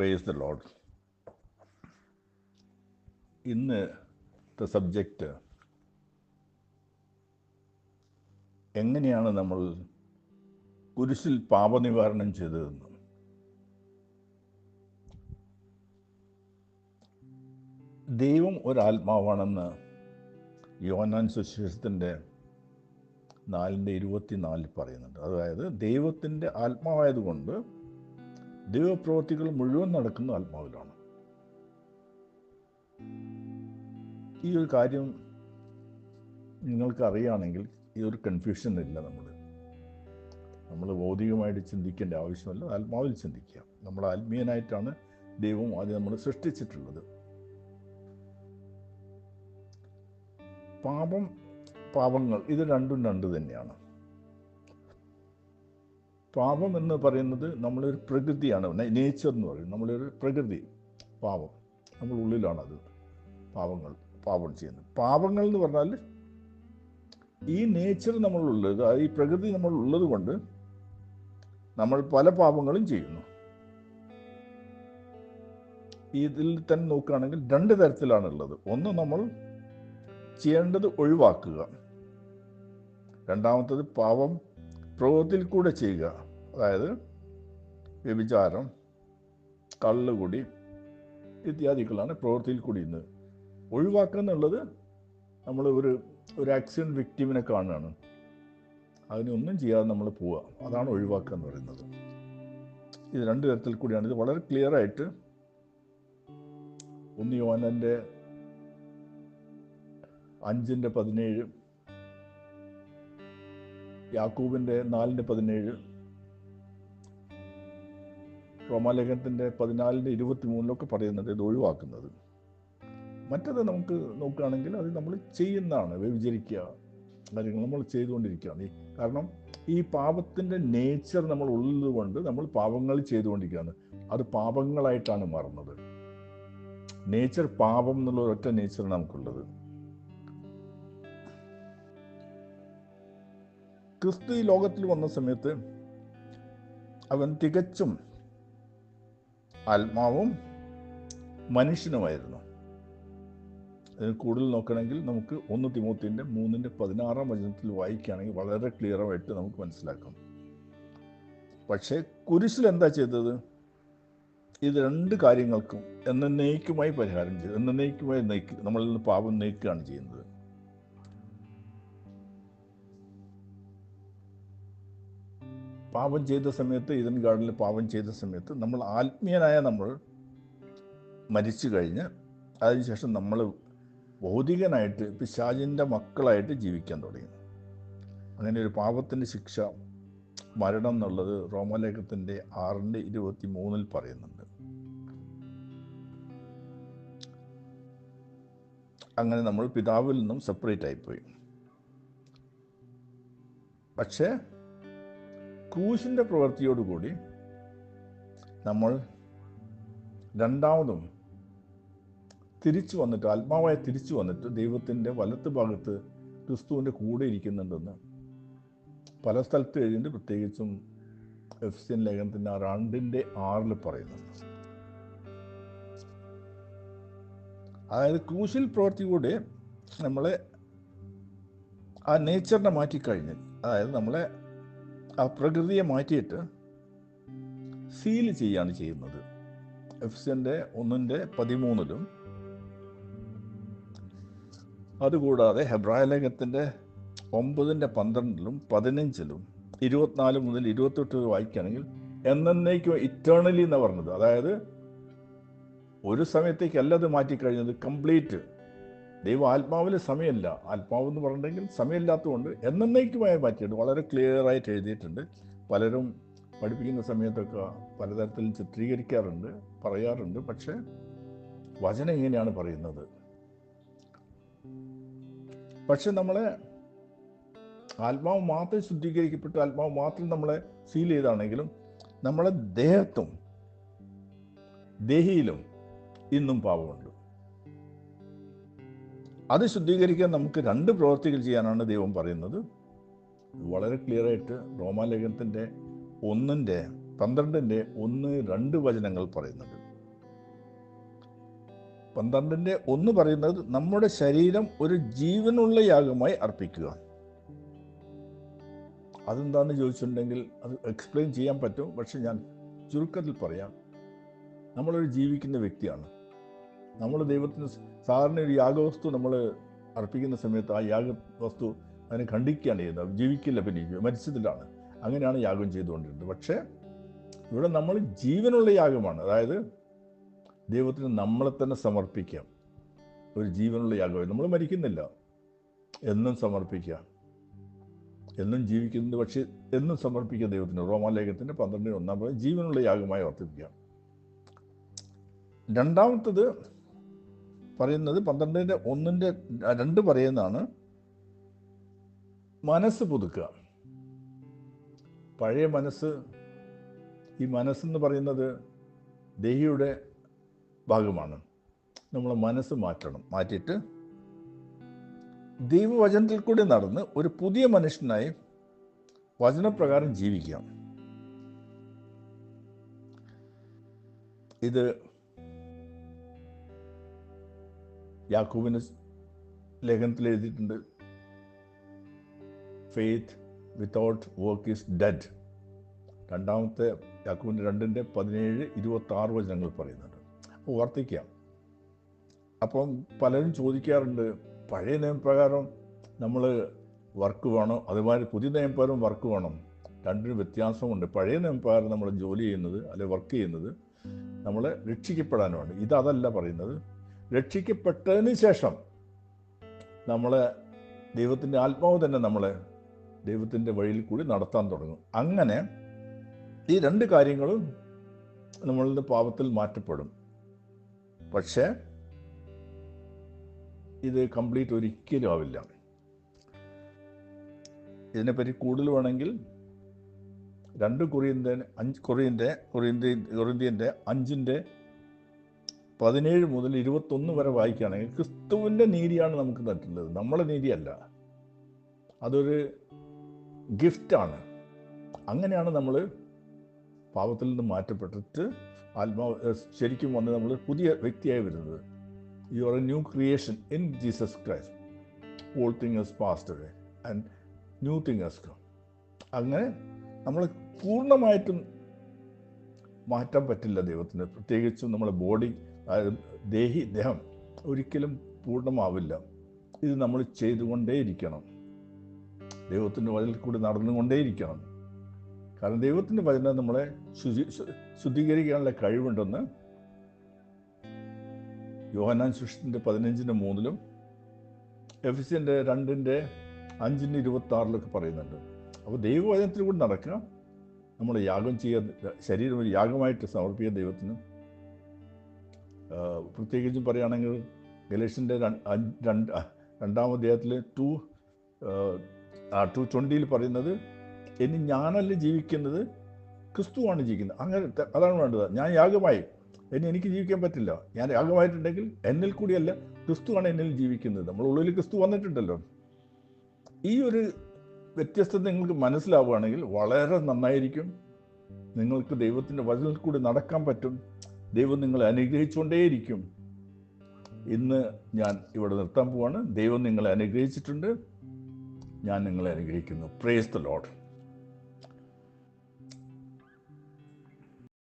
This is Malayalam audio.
പ്രേസ് ദ ലോഡ് ഇന്ന് ദ സബ്ജക്റ്റ് എങ്ങനെയാണ് നമ്മൾ കുരിശിൽ പാപനിവാരണം ചെയ്തതെന്ന്? ദൈവം ഒരാത്മാവാണെന്ന് യോനാൻ സുശേഷത്തിന്റെ നാലിന്റെ ഇരുപത്തിനാലിൽ പറയുന്നുണ്ട്. അതായത് ദൈവത്തിന്റെ ആത്മാവായതുകൊണ്ട് ദൈവപ്രവൃത്തികൾ മുഴുവൻ നടക്കുന്ന ആത്മാവിലാണ്. ഈ ഒരു കാര്യം നിങ്ങൾക്ക് അറിയുകയാണെങ്കിൽ ഈ ഒരു കൺഫ്യൂഷൻ ഇല്ല നമ്മൾ നമ്മൾ ഭൗതികമായിട്ട് ചിന്തിക്കേണ്ട ആവശ്യമല്ല ആത്മാവിൽ ചിന്തിക്കുക. നമ്മൾ ആത്മീയനായിട്ടാണ് ദൈവം ആദ്യം നമ്മൾ സൃഷ്ടിച്ചിട്ടുള്ളത്. പാപം പാപങ്ങൾ ഇത് രണ്ടും രണ്ട് തന്നെയാണ്. പാപം എന്ന് പറയുന്നത് നമ്മളൊരു പ്രകൃതിയാണ്. നേച്ചർ എന്ന് പറയും. നമ്മളൊരു പ്രകൃതി. പാപം. നമ്മളുള്ളിലാണത് പാപങ്ങൾ പാപം ചെയ്യുന്നത്. പാപങ്ങൾ എന്ന് പറഞ്ഞാൽ ഈ നേച്ചർ നമ്മളുള്ളത് ഈ പ്രകൃതി നമ്മൾ ഉള്ളത് കൊണ്ട് നമ്മൾ പല പാപങ്ങളും ചെയ്യുന്നു. ഇതിൽ തന്നെ നോക്കുകയാണെങ്കിൽ രണ്ട് തരത്തിലാണുള്ളത്. ഒന്ന് നമ്മൾ ചെയ്യേണ്ടത് ഒഴിവാക്കുക. രണ്ടാമത്തത് പാപം പ്രവൃത്തിയിൽ കൂടെ ചെയ്യുക. അതായത് വ്യഭിചാരം കള്ളുകുടി ഇത്യാദികളാണ് പ്രവൃത്തിയിൽ കൂടി ഇന്ന് ഒഴിവാക്കുക എന്നുള്ളത് നമ്മൾ ഒരു ഒരു ആക്സിഡന്റ് വിക്ടിമിനെ കാണുകയാണ്. അതിനൊന്നും ചെയ്യാതെ നമ്മൾ പോവുക. അതാണ് ഒഴിവാക്കുക എന്ന് പറയുന്നത്. ഇത് രണ്ട് തരത്തിൽ കൂടിയാണ്. ഇത് വളരെ ക്ലിയർ ആയിട്ട് ഒന്ന് യോനന്റെ അഞ്ചിന്റെ പതിനേഴ് യാക്കൂബിന്റെ നാലിന്റെ പതിനേഴ് റോമാലേഖനത്തിന്റെ പതിനാലിന്റെ ഇരുപത്തി മൂന്നിലൊക്കെ പറയുന്നുണ്ട് ഇത് ഒഴിവാക്കുന്നത്. മറ്റത് നമുക്ക് നോക്കുകയാണെങ്കിൽ അത് നമ്മൾ ചെയ്യുന്നതാണ് വ്യഭിചരിക്കുക കാര്യങ്ങൾ നമ്മൾ ചെയ്തുകൊണ്ടിരിക്കുകയാണ്. കാരണം ഈ പാപത്തിന്റെ നേച്ചർ നമ്മൾ ഉള്ളതുകൊണ്ട് നമ്മൾ പാപങ്ങൾ ചെയ്തുകൊണ്ടിരിക്കുകയാണ്. അത് പാപങ്ങളായിട്ടാണ് മാറുന്നത്. നേച്ചർ പാപം എന്നുള്ള ഒറ്റ നേച്ചർ നമുക്കുള്ളത്. ക്രിസ്തു ഈ ലോകത്തിൽ വന്ന സമയത്ത് അവൻ തികച്ചും ആത്മാവും മനുഷ്യനുമായിരുന്നു. അതിന് കൂടുതൽ നോക്കണമെങ്കിൽ നമുക്ക് ഒന്ന് തിമൂത്തിന്റെ മൂന്നിന്റെ പതിനാറാം വചനത്തിൽ വായിക്കുകയാണെങ്കിൽ വളരെ ക്ലിയറായിട്ട് നമുക്ക് മനസ്സിലാക്കാം. പക്ഷേ കുരിശിൽ എന്താ ചെയ്തത്? ഇത് രണ്ട് കാര്യങ്ങൾക്കും എന്നേക്കുമായി പരിഹാരം ചെയ്തു. എന്നേക്കുമായി നയിക്കുക നമ്മളിൽ നിന്ന് പാപം നയിക്കുകയാണ് ചെയ്യുന്നത്. പാപം ചെയ്ത സമയത്ത് ഈദൻ ഗാർഡനിൽ പാപം ചെയ്ത സമയത്ത് നമ്മൾ ആത്മീയനായ നമ്മൾ മരിച്ചു കഴിഞ്ഞ് അതിനുശേഷം നമ്മൾ ഭൗതികനായിട്ട് പിശാചിന്റെ മക്കളായിട്ട് ജീവിക്കാൻ തുടങ്ങി. അങ്ങനെ ഒരു പാപത്തിന്റെ ശിക്ഷ മരണം എന്നുള്ളത് റോമലേഖത്തിന്റെ ആറിന്റെ ഇരുപത്തി മൂന്നിൽ പറയുന്നുണ്ട്. അങ്ങനെ നമ്മൾ പിതാവിൽ നിന്നും സെപ്പറേറ്റ് ആയിപ്പോയി. പക്ഷേ ക്രൂശിന്റെ പ്രവൃത്തിയോടുകൂടി നമ്മൾ രണ്ടാമതും തിരിച്ചു വന്നിട്ട് ആത്മാവായി തിരിച്ചു വന്നിട്ട് ദൈവത്തിന്റെ വലത്ത് ഭാഗത്ത് ക്രിസ്തുവിന്റെ കൂടെ ഇരിക്കുന്നുണ്ടെന്ന് പല സ്ഥലത്ത് എഴുതിയിട്ട് പ്രത്യേകിച്ചും എഫ് സി എൻ ലേഖനത്തിന്റെ രണ്ടിന്റെ ആറിൽ പറയുന്നുണ്ട് അതായത് ക്രൂശിൽ പ്രവൃത്തി കൂടെ നമ്മളെ ആ നേച്ചറിനെ മാറ്റിക്കഴിഞ്ഞ് അതായത് നമ്മളെ ആ പ്രകൃതിയെ മാറ്റിയിട്ട് സീൽ ചെയ്യാണ് ചെയ്യുന്നത്. എഫ് സിന്റെ ഒന്നിന്റെ പതിമൂന്നിലും അതുകൂടാതെ ഹെബ്രായ ലേഖത്തിന്റെ ഒമ്പതിന്റെ പന്ത്രണ്ടിലും പതിനഞ്ചിലും ഇരുപത്തിനാല് മുതൽ ഇരുപത്തെട്ട് വായിക്കുകയാണെങ്കിൽ എന്നേക്കും ഇറ്റേണലി എന്ന് പറഞ്ഞത്. അതായത് ഒരു സമയത്തേക്കല്ല അത് മാറ്റിക്കഴിഞ്ഞത്. കംപ്ലീറ്റ് ദൈവം ആത്മാവിൽ സമയമില്ല. ആത്മാവ് എന്ന് പറഞ്ഞിട്ടുണ്ടെങ്കിൽ സമയമില്ലാത്തതുകൊണ്ട് എന്നേക്കുമായി പറ്റിയിട്ട് വളരെ ക്ലിയർ ആയിട്ട് എഴുതിയിട്ടുണ്ട്. പലരും പഠിപ്പിക്കുന്ന സമയത്തൊക്കെ പലതരത്തിൽ ചിത്രീകരിക്കാറുണ്ട് പറയാറുണ്ട്. പക്ഷേ വചനം ഇങ്ങനെയാണ് പറയുന്നത്. പക്ഷെ നമ്മളെ ആത്മാവ് മാത്രം ശുദ്ധീകരിക്കപ്പെട്ട് ആത്മാവ് മാത്രം നമ്മളെ സീൽ ചെയ്താണെങ്കിലും നമ്മളെ ദേഹത്തും ദേഹിയിലും ഇന്നും പാപമുണ്ട്. അത് ശുദ്ധീകരിക്കാൻ നമുക്ക് രണ്ട് പ്രവൃത്തികൾ ചെയ്യാനാണ് ദൈവം പറയുന്നത്. വളരെ ക്ലിയർ ആയിട്ട് റോമാലേഖനത്തിന്റെ ഒന്നിന്റെ പന്ത്രണ്ടിന്റെ ഒന്ന് രണ്ട് വചനങ്ങൾ പറയുന്നുണ്ട്. പന്ത്രണ്ടിന്റെ ഒന്ന് പറയുന്നത് നമ്മുടെ ശരീരം ഒരു ജീവനുള്ള യാഗമായി അർപ്പിക്കുക. അതെന്താണെന്ന് ചോദിച്ചിട്ടുണ്ടെങ്കിൽ അത് എക്സ്പ്ലെയിൻ ചെയ്യാൻ പറ്റും. പക്ഷെ ഞാൻ ചുരുക്കത്തിൽ പറയാം. നമ്മളൊരു ജീവിക്കുന്ന വ്യക്തിയാണ്. നമ്മൾ ദൈവത്തിന് സാധാരണ ഒരു യാഗവസ്തു നമ്മൾ അർപ്പിക്കുന്ന സമയത്ത് ആ യാഗവസ്തു അതിനെ ഖണ്ഡിക്കുകയാണ് ചെയ്യുന്നത്. ജീവിക്കില്ല പിന്നെ മരിച്ചതിലാണ് അങ്ങനെയാണ് യാഗം ചെയ്തുകൊണ്ടിരുന്നത്. പക്ഷേ ഇവിടെ നമ്മൾ ജീവനുള്ള യാഗമാണ്. അതായത് ദൈവത്തിന് നമ്മളെ തന്നെ സമർപ്പിക്കാം. ഒരു ജീവനുള്ള യാഗമായി. നമ്മൾ മരിക്കുന്നില്ല. എന്നും സമർപ്പിക്കുക. എന്നും ജീവിക്കുന്നത് പക്ഷേ എന്നും സമർപ്പിക്കുക ദൈവത്തിന്. റോമാലേഖത്തിന്റെ പന്ത്രണ്ടിന് ഒന്നാം ജീവനുള്ള യാഗമായി വർദ്ധിപ്പിക്കുക രണ്ടാമത്തത് പറയുന്നത് പന്ത്രണ്ടിന്റെ ഒന്നിന്റെ രണ്ട് പറയുന്നതാണ് മനസ്സ് പുതുക്കുക. പഴയ മനസ്സ് ഈ മനസ്സെന്ന് പറയുന്നത് ദേഹിയുടെ ഭാഗമാണ്. നമ്മൾ മനസ്സ് മാറ്റണം. മാറ്റിയിട്ട് ദൈവവചനത്തിൽ കൂടി നടന്ന് ഒരു പുതിയ മനുഷ്യനായി വചനപ്രകാരം ജീവിക്കാം. ഇത് യാക്കൂബിന് ലേഖനത്തിൽ എഴുതിയിട്ടുണ്ട് faith without work is dead രണ്ടാമത്തെ യാക്കൂബിന്റെ രണ്ടിന്റെ പതിനേഴ് ഇരുപത്തി ആറ് വചനങ്ങൾ പറയുന്നുണ്ട്. അപ്പോൾ വർത്തിക്കാം. അപ്പം പലരും ചോദിക്കാറുണ്ട് പഴയ നിയമപ്രകാരം നമ്മൾ വർക്ക് വേണം? അതുമാതിരി പുതിയ നിയമപ്രകാരം വർക്ക് വേണം. രണ്ടിനും വ്യത്യാസമുണ്ട്. പഴയ നിയമപ്രകാരം നമ്മൾ ജോലി ചെയ്യുന്നത് അല്ലെ വർക്ക് ചെയ്യുന്നത് നമ്മൾ രക്ഷിക്കപ്പെടാനുമാണ്. ഇതല്ല പറയുന്നത്. രക്ഷിക്കപ്പെട്ടതിന് ശേഷം നമ്മളെ ദൈവത്തിന്റെ ആത്മാവ് തന്നെ നമ്മളെ ദൈവത്തിന്റെ വഴിയിൽ കൂടി നടത്താൻ തുടങ്ങും. അങ്ങനെ ഈ രണ്ട് കാര്യങ്ങളും നമ്മളുടെ പാപത്തിൽ മാറ്റപ്പെടും. പക്ഷേ ഇത് കംപ്ലീറ്റ് ഒരിക്കലും ആവില്ല. ഇതിനെപ്പറ്റി കൂടുതൽ വേണമെങ്കിൽ രണ്ട് കൊറിയന്റെ അഞ്ച് കൊറിയന്റെ കൊറിയന്റെ കൊറിയന്റെ അഞ്ചിന്റെ പതിനേഴ് മുതൽ ഇരുപത്തൊന്ന് വരെ വായിക്കുകയാണെങ്കിൽ ക്രിസ്തുവിന്റെ നീതിയാണ് നമുക്ക് തട്ടുന്നത് നമ്മളെ നീതിയല്ല. അതൊരു ഗിഫ്റ്റാണ് അങ്ങനെയാണ് നമ്മൾ പാപത്തിൽ നിന്ന് മാറ്റപ്പെട്ടിട്ട് ആത്മാവ് ശരിക്കും വന്ന് നമ്മൾ പുതിയ വ്യക്തിയായി വരുന്നത്. You are a new creation in Jesus Christ all thing past away and new thing come അങ്ങനെ നമ്മൾ പൂർണമായിട്ടും മാറ്റാൻ പറ്റില്ല ദൈവത്തിന്. പ്രത്യേകിച്ചും നമ്മുടെ ബോഡി ദേഹി ദേഹം ഒരിക്കലും പൂർണമാവില്ല. ഇത് നമ്മൾ ചെയ്തുകൊണ്ടേയിരിക്കണം. ദൈവത്തിന്റെ വചനത്തിൽ കൂടി നടന്നുകൊണ്ടേയിരിക്കണം. കാരണം ദൈവത്തിന്റെ വചനം നമ്മളെ ശുചി ശുദ്ധീകരിക്കാനുള്ള കഴിവുണ്ടെന്ന് യോഹനാൻ സുഷിന്റെ പതിനഞ്ചിന്റെ മൂന്നിലും എഫിസിന്റെ രണ്ടിന്റെ അഞ്ചിന്റെ ഇരുപത്തി ആറിലൊക്കെ പറയുന്നുണ്ട്. അപ്പോൾ ദൈവവചനത്തിൽ കൂടി നടക്കുക. നമ്മൾ യാഗം ചെയ്യാൻ ശരീരം ഒരു യാഗമായിട്ട് സമർപ്പിക്കുക ദൈവത്തിന്. പ്രത്യേകിച്ചും പറയുകയാണെങ്കിൽ ഗലേഷിന്റെ രണ്ട് രണ്ടാം അദ്ദേഹത്തിൽ ടു ടു ട്വന്റിയിൽ പറയുന്നത് ഇനി ഞാനല്ല ജീവിക്കുന്നത്? ക്രിസ്തുവാണ് ജീവിക്കുന്നത്. അങ്ങനെ അതാണ് വേണ്ടത്. ഞാൻ യാഗമായി. ഇനി എനിക്ക് ജീവിക്കാൻ പറ്റില്ല. ഞാൻ യാഗമായിട്ടുണ്ടെങ്കിൽ എന്നിൽ കൂടിയല്ല ക്രിസ്തുവാണ് എന്നിൽ ജീവിക്കുന്നത്. നമ്മൾ ഉള്ളിൽ ക്രിസ്തു വന്നിട്ടുണ്ടല്ലോ. ഈ ഒരു വ്യത്യസ്തത നിങ്ങൾക്ക് മനസ്സിലാവുകയാണെങ്കിൽ വളരെ നന്നായിരിക്കും. നിങ്ങൾക്ക് ദൈവത്തിന്റെ വചനത്തിൽ കൂടി നടക്കാൻ പറ്റും. ദൈവം നിങ്ങളെ അനുഗ്രഹിച്ചുകൊണ്ടേയിരിക്കും. ഇന്ന് ഞാൻ ഇവിടെ നിർത്താൻ പോവാണ്. ദൈവം നിങ്ങളെ അനുഗ്രഹിച്ചിട്ടുണ്ട്. ഞാൻ നിങ്ങളെ അനുഗ്രഹിക്കുന്നു. Praise the load